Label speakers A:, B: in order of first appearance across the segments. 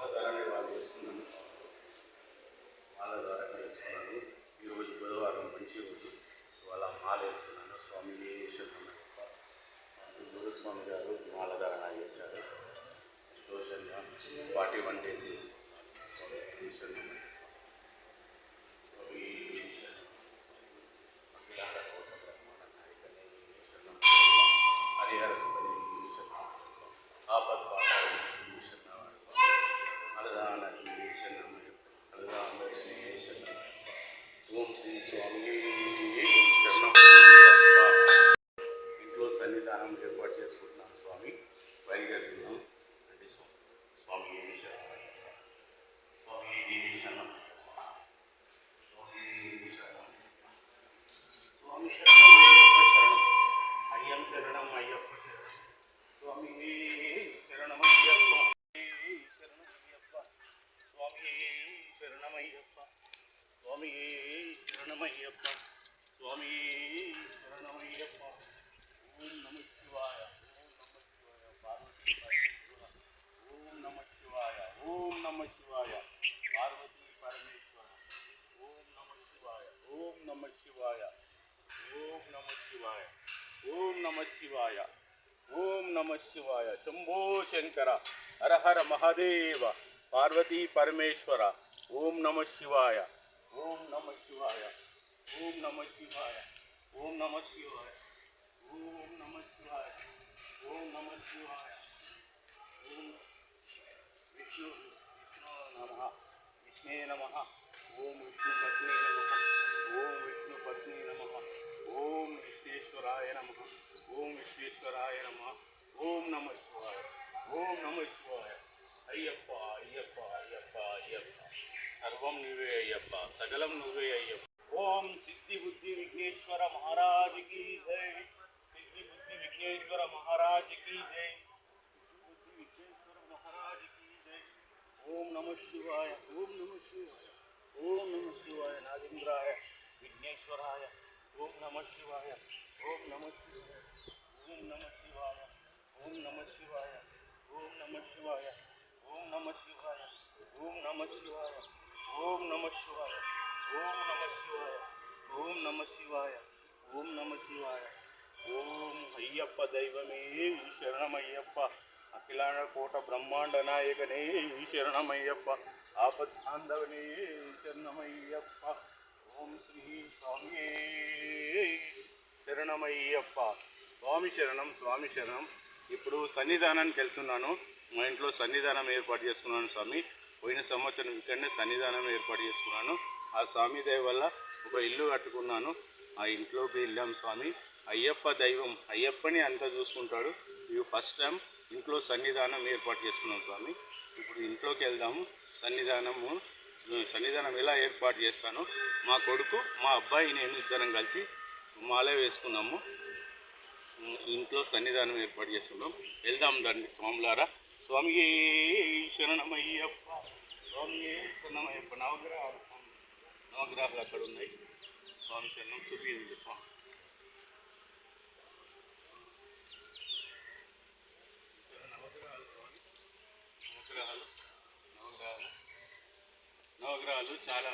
A: మాలధారణ వాళ్ళు చేసుకున్నాను. మాల ద్వారా వేసుకున్నాను ఈరోజు బుధవారం మంచి రోజు. వాళ్ళ మాల వేసుకున్నాను. స్వామి శరణమయ్యప్ప గురుస్వామి గారు మాల మాలధారణ చేశారు. సంతోషంగా. ശരണമയ്യപ്പ സ്വാമിയേ ശരണമയ്യപ്പ സ്വാമിയേ ശരണമയ്യപ്പ ഓം നമ ശിവായ ഓം നമ ശിവായ ഓം നമ ശിവായ പാർവതി പരമേശ്വര ഓം നമ ശിവായ ഓം നമ ശിവായ ഓം നമ ശിവായ ഓം നമ ശിവായ ಓಂ ನಮ ಶಿವಾಯ ಶಂಭೋ ಶಂಕರ ಹರ ಹರ ಮಹಾದೇವ ಪಾರ್ವತಿ ಪರಮೇಶ್ವರ ओम नमः शिवाय। ओम नमः शिवाय। ओम नमः शिवाय। ओम नमः शिवाय। ओम नमः शिवाय। ओम नमः शिवाय। ओम विष्णु विष्णु नमः। विष्णु नमः। जलम नोदयायम ओम सिद्धि बुद्धि विघ्नेश्वर महाराज की जय सिद्धि बुद्धि विघ्नेश्वर महाराज की जय बुद्धि विघ्नेश्वर महाराज की जय ओम नमः शिवाय ओम नमः शिवाय ओम नमः शिवाय नागेंद्राय विघ्नेश्वराय ओम नमः शिवाय ओम नमः शिवाय ओम नमः शिवाय ओम नमः शिवाय ओम नमः शिवाय ओम नमः शिवाय ओम नमः शिवाय ओम नमः शिवाय ఓం నమ శివాయ. ఓం నమ శివాయ. ఓం నమ శివాయ. ఓం అయ్యప్ప దైవమే శరణమయ్యప్ప. అఖిలాండ కోట బ్రహ్మాండ నాయకనే శరణమయ్యప్ప. ఆపద్ధాంధవనే శరణమయ్యప్ప. ఓం శ్రీ స్వామి శరణమయ్యప్ప. స్వామి శరణం స్వామి శరణం. ఇప్పుడు సన్నిధానానికి వెళ్తున్నాను. మా ఇంట్లో సన్నిధానం ఏర్పాటు చేసుకున్నాను స్వామి. పోయిన సంవత్సరం ఇక్కడనే సన్నిధానం ఏర్పాటు చేసుకున్నాను. ఆ స్వామి దయ వల్ల ఒక ఇల్లు కట్టుకున్నాను. ఆ ఇంట్లోకి వెళ్ళాం స్వామి. అయ్యప్ప దైవం అయ్యప్పని అంతా చూసుకుంటాడు. ఇవి ఫస్ట్ టైం ఇంట్లో సన్నిధానం ఏర్పాటు చేసుకున్నాం స్వామి. ఇప్పుడు ఇంట్లోకి వెళ్దాము. సన్నిధానము సన్నిధానం ఎలా ఏర్పాటు చేస్తాను మా కొడుకు మా అబ్బాయి నేను ఇద్దరం కలిసి మాల వేసుకున్నాము. ఇంట్లో సన్నిధానం ఏర్పాటు చేసుకున్నాం. వెళ్దాం దాన్ని స్వాములారా. స్వామి శరణమయ్యప్ప స్వామి శరణమయ్యప్ప నవగ్రహాలు. నవగ్రహాలు అక్కడ ఉన్నాయి. స్వామి శరణం చూపించింది స్వామి. నవగ్రహాలు స్వామి. నవగ్రహాలు నవగ్రహాలు నవగ్రహాలు చాలా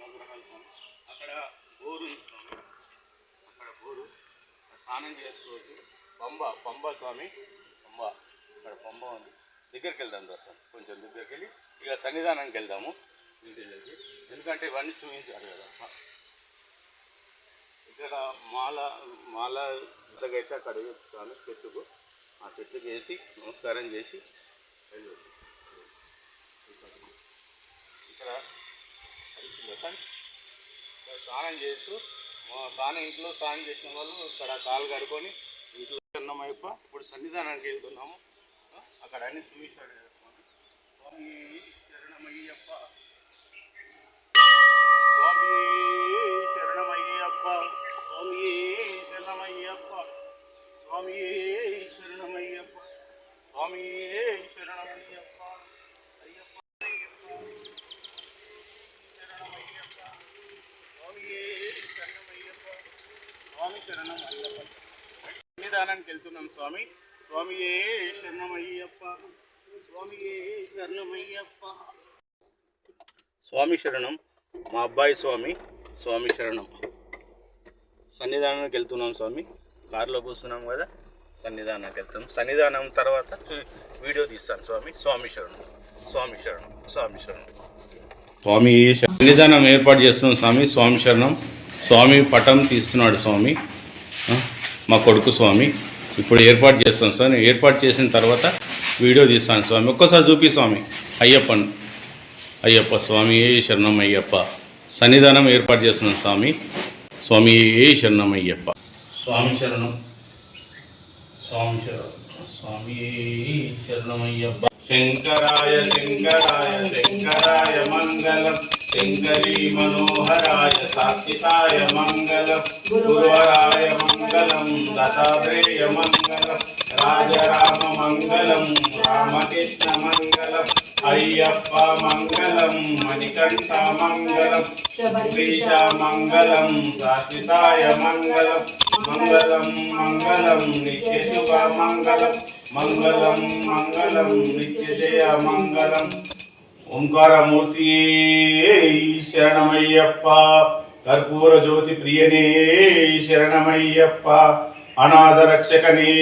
A: నవగ్రహాలు స్వామి. అక్కడ బోరు ఉంది స్వామి. అక్కడ బోరు. స్నానం చేసుకోవచ్చు. పంబ పంబ స్వామి. పంబ. అక్కడ పంబ ఉంది. దగ్గరికి వెళ్దాం దర్శనం కొంచెం దగ్గరికి వెళ్ళి ఇక సన్నిధానానికి వెళ్దాము. ఇంటికి ఎందుకంటే ఇవన్నీ చూపించారు కదా. ఇక్కడ మాల మాల అయితే అక్కడ వేస్తాను చెట్టుకు. ఆ చెట్టుకు వేసి నమస్కారం చేసి ఇక్కడ స్నానం చేస్తూ మా స్నానం ఇంట్లో స్నానం చేసిన వాళ్ళు ఇక్కడ కాలు కడుకొని ఇంట్లో అన్నమైప ఇప్పుడు సన్నిధానానికి వెళ్తున్నాము. అక్కడ అన్ని చూపించాడు స్వామి. స్వామి శరణమయ్యప్ప శరణమయ్యప్ప స్వామి శరణమయ్యప్ప స్వామి శరణమయ్యప్ప స్వామి శరణమయ్యప్ప అయ్యప్ప శరణమయ్యప్ప స్వామియే శరణమయ్యప్ప స్వామి శరణం అయ్యప్ప సన్నిధానానికి వెళ్తున్నాం స్వామి. స్వామియే శరణమయ్యప్ప స్వామియే శరణమయ్యప్ప. స్వామి శరణం మా అబ్బాయి స్వామి స్వామి శరణం. సన్నిధానానికి వెళ్తున్నాం స్వామి. కారులో కూర్చున్నాం కదా సన్నిధానానికి వెళ్తాం. సన్నిధానం తర్వాత వీడియో తీస్తాను స్వామి. స్వామి శరణం స్వామి శరణం స్వామి శరణం. స్వామి సన్నిధానం ఏర్పాటు చేస్తున్నాం స్వామి స్వామి శరణం. స్వామి పటం తీస్తున్నాడు స్వామి. మా కొడుకు స్వామి. ఇప్పుడు ఏర్పాటు చేస్తాం స్వామి. ఏర్పాటు చేసిన తర్వాత వీడియో తీస్తాను స్వామి. ఒక్కసారి చూపి స్వామి. అయ్యప్పను అయ్యప్ప స్వామి శరణం అయ్యప్ప. సన్నిధానం ఏర్పాటు చేస్తున్నాం స్వామి. స్వామి శరణమయ్యప్ప? స్వామి శరణం. స్వామి శరణం. స్వామి శరణమయ్యప్ప. శంకరాయ శంకరాయ శంకరాయ మంగళం. శంకరీ మనోహరాయ సాక్షితాయ మంగళం. గురువరాయ మంగళం దత్తాత్రేయ మంగళం. రాజరామ మంగళం రామకృష్ణ మంగళం. అయ్యప్ప మంగళం మణికంఠ మంగళం శబరీష మంగళం శాశ్వతాయ మంగళం మంగళం మంగళం నిత్యశుభ మంగళం మంగళం మంగళం నిత్యశయ మంగళం. ఓంకారమూర్తి శరణమయ్యప్ప కర్పూర జ్యోతి ప్రియనే శరణమయ్యప్ప అనాథ రక్షకనే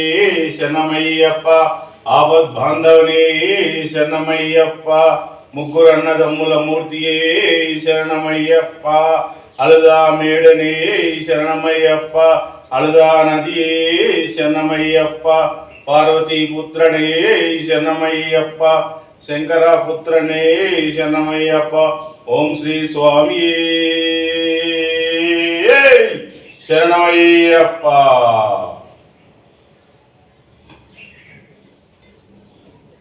A: శరణమయ్యప్ప. ఆపద్ బాంధవనే శరణమయ్యప్ప ముగ్గురు అన్నదమ్ముల మూర్తియే శరణమయ్యప్ప అలుదా మేడనే శరణమయ్యప్ప అలుదా నదియే శరణమయ్యప్ప పార్వతీ పుత్రనే శరణమయ్యప్ప శంకర పుత్రనే శరణమయ్యప్ప ఓం శ్రీ స్వామి శరణమయ్యప్ప!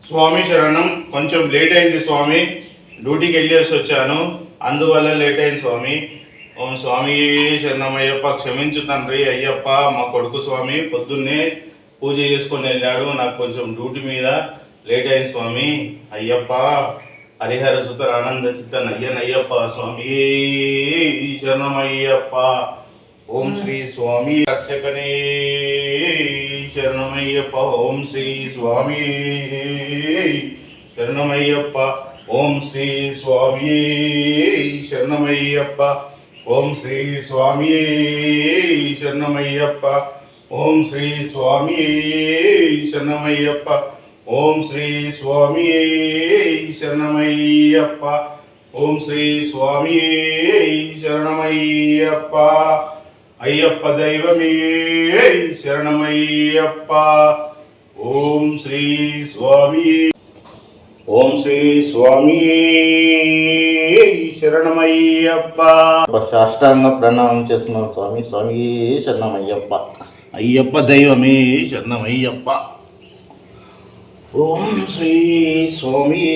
A: స్వామి శరణం. కొంచెం లేట్ అయింది స్వామి. డ్యూటీకి వెళ్ళేసి వచ్చాను. అందువల్ల లేట్ అయింది స్వామి. ఓం స్వామి శరణమయ్యప్ప క్షమించు తండ్రి అయ్యప్ప మా కొడుకు స్వామి. పొద్దున్నే పూజ చేసుకొని వెళ్ళాడు. నాకు కొంచెం డ్యూటీ మీద లేట్ అయింది స్వామి. అయ్యప్ప హరిహర సుతర ఆనంద చిత్తన్ అయ్యనయ్యప్ప స్వామి. శరణమయ్యప్ప. ఓం శ్రీ స్వామి రక్షకనే. శరణమయ్యప్ప ఓం శ్రీ స్వామి శరణమయ్యప్ప ఓం శ్రీ స్వామి శరణమయ్యప్ప ఓం శ్రీ స్వామి శరణమయ్యప్ప ఓం శ్రీ స్వామి శరణమయ్యప్ప ఓం శ్రీ స్వామి శరణమయ్యప్ప ఓం శ్రీ స్వామి శరణమయ్యప్ప అయ్యప్ప దైవమే శరణమయ్యప్ప. ఓం శ్రీ స్వామి ఓం శ్రీ స్వామి శరణమయ్యప్ప. సాష్టాంగ ప్రణామం చేస్తున్నాను స్వామి. స్వామి శరణమయ్యప్ప. అయ్యప్ప దైవమే శరణమయ్యప్ప. ఓం శ్రీ స్వామి